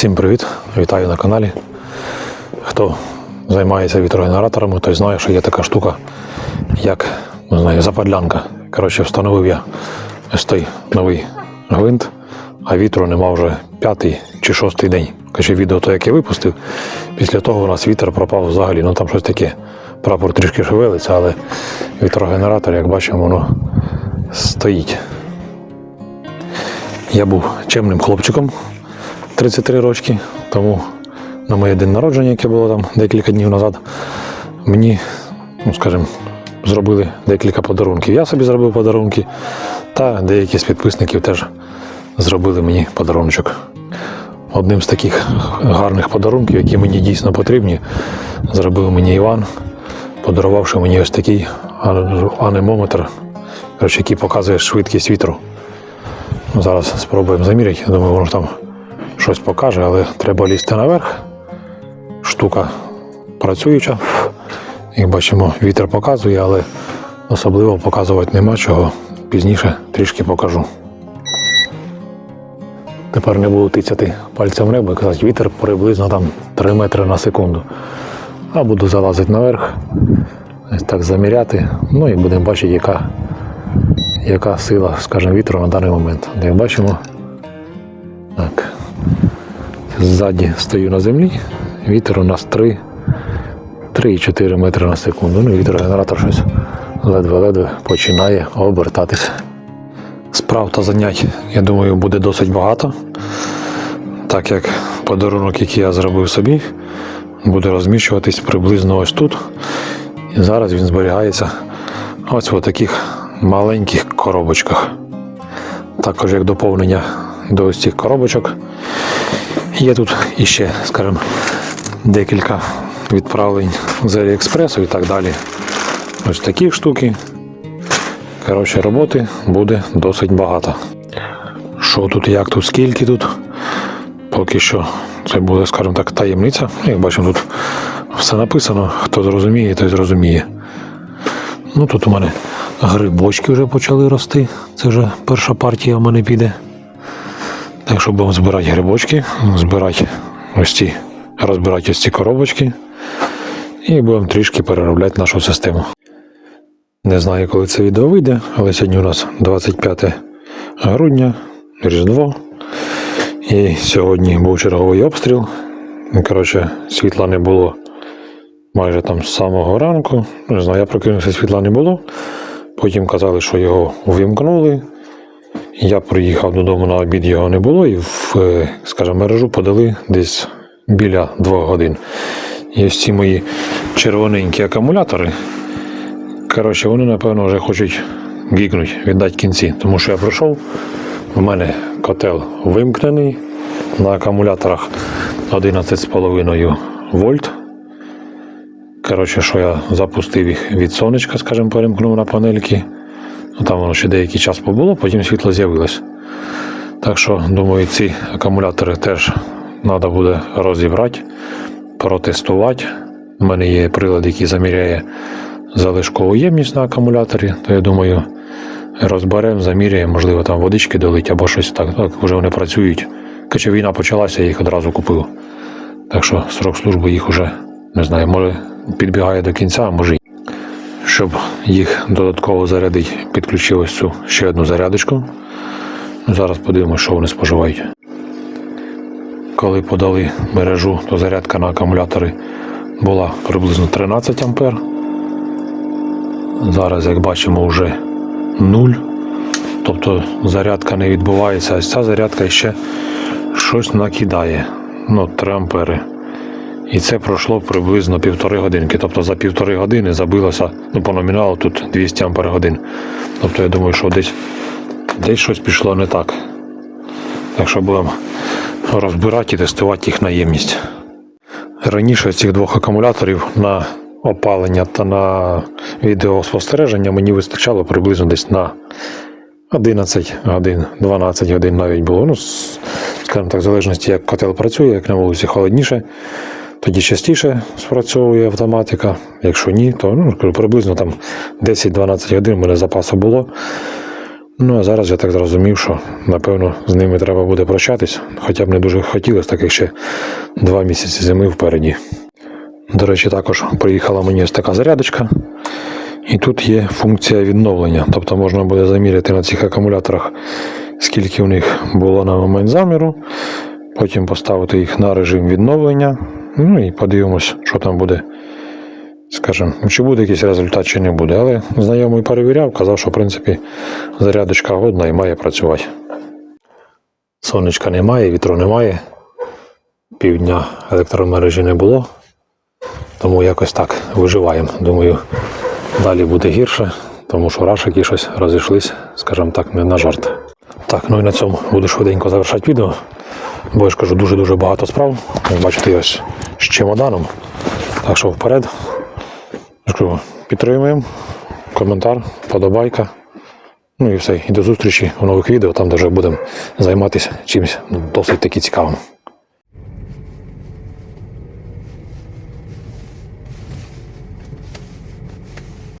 Всім привіт! Вітаю на каналі. Хто займається вітрогенераторами, той знає, що є така штука, як не знаю, западлянка. Коротше, встановив я ось той новий гвинт, а вітру нема вже п'ятий чи шостий день. Коротше, відео, то, яке випустив, після того у нас вітер пропав взагалі. Ну там щось таке. Прапор трішки шевелиться, але вітрогенератор, як бачимо, воно стоїть. Я був чемним хлопчиком 33 рочки, тому на моє день народження, яке було там декілька днів назад, мені, ну скажімо, зробили декілька подарунків. Я собі зробив подарунки, та деякі з підписників теж зробили мені подаруночок. Одним з таких гарних подарунків, які мені дійсно потрібні, зробив мені Іван, подарувавши мені ось такий анемометр, який показує швидкість вітру. Зараз спробуємо заміряти. Думаю, воно там щось покаже, але треба лізти наверх. Штука працююча. Як бачимо, вітер показує, але особливо показувати нема чого. Пізніше трішки покажу. Тепер не буду тицяти пальцем і казати, вітер приблизно там 3 метри на секунду. А буду залазити наверх, ось так заміряти. Ну і будемо бачити, яка яка сила, скажімо, вітру на даний момент. Як бачимо. Ззаді стою на землі, вітер у нас 3, 3,4 метри на секунду. Ну, вітрогенератор щось ледве-ледве починає обертатися. Справ та занять, я думаю, буде досить багато. Так як подарунок, який я зробив собі, буде розміщуватись приблизно ось тут. І зараз він зберігається ось в таких маленьких коробочках. Також як доповнення до ось цих коробочок. Є тут іще, скажімо, декілька відправлень з Аліекспресу і так далі. Ось такі штуки. Коротше, роботи буде досить багато. Що тут, як тут, скільки тут, поки що це буде, скажімо так, таємниця. Як бачимо, тут все написано, хто зрозуміє, той зрозуміє. Ну тут у мене грибочки вже почали рости. Це вже перша партія в мене піде. Так що будемо збирати грибочки, збирати ось ці, розбирати ось ці коробочки і будемо трішки переробляти нашу систему. Не знаю, коли це відео вийде, але сьогодні у нас 25 грудня, Різдво. І сьогодні був черговий обстріл. Коротше, світла не було майже там з самого ранку. Не знаю, я прокинувся, світла не було. Потім казали, що його увімкнули. Я приїхав додому на обід, його не було, і в е, скажімо, мережу подали десь біля двох годин. І ось ці мої червоненькі акумулятори. Коротше, вони, напевно, вже хочуть гікнуть, віддати кінці. Тому що я прийшов, у мене котел вимкнений на акумуляторах 11,5 вольт. Коротше, що я запустив їх від сонечка, скажімо, перемкнув на панельки. Ну, Там воно ще деякий час побуло, потім світло з'явилось. Так що, думаю, ці акумулятори теж треба буде розібрати, протестувати. У мене є прилад, який заміряє залишкову ємність на акумуляторі, то я думаю, розберемо, заміряємо, можливо, там водички долить або щось так. Так вже вони працюють. Хоча війна почалася, я їх одразу купив. Так що срок служби їх уже не знаю, може підбігає до кінця, а може. Щоб їх додатково зарядити, підключив ось цю ще одну зарядочку. Зараз подивимося, що вони споживають. Коли подали мережу, то зарядка на акумулятори була приблизно 13 А. Зараз, як бачимо, вже 0. Тобто зарядка не відбувається, а ця зарядка ще щось накидає. Ну, 3 ампери. І це пройшло приблизно півтори годинки. Тобто за півтори години забилося, ну по номіналу тут 200 ампер годин. Тобто я думаю, що десь, десь щось пішло не так. Так що будемо розбирати і тестувати їх на ємність. Раніше цих двох акумуляторів на опалення та на відеоспостереження мені вистачало приблизно десь на 11 годин, 12 годин навіть було. Ну, скажімо так, в залежності, як котел працює, як на вулиці холодніше, тоді частіше спрацьовує автоматика. Якщо ні, то ну, приблизно там 10-12 годин у мене запасу було. Ну а зараз я так зрозумів, що напевно з ними треба буде прощатись, хоча б не дуже хотілося, так як ще два місяці зими впереді. До речі, також приїхала мені ось така зарядочка, і тут є функція відновлення. Тобто можна буде заміряти на цих акумуляторах, скільки у них було на момент заміру, потім поставити їх на режим відновлення. Ну і подивимось, що там буде. Скажем, чи буде якийсь результат, чи не буде. Але знайомий перевіряв, казав, що в принципі зарядочка годна і має працювати. Сонечка немає, вітру немає. Півдня електромережі не було. Тому якось так виживаємо. Думаю, далі буде гірше, тому що рашики щось розійшлись, скажімо так, не на жарт. Так, ну і на цьому буду швиденько завершати відео, бо я ж кажу, дуже-дуже багато справ. Як бачите, ось з чемоданом. Так що вперед. Підтримуємо, коментар, подобайка. Ну і все. І до зустрічі у нових відео, там де вже будемо займатися чимось досить таки цікавим.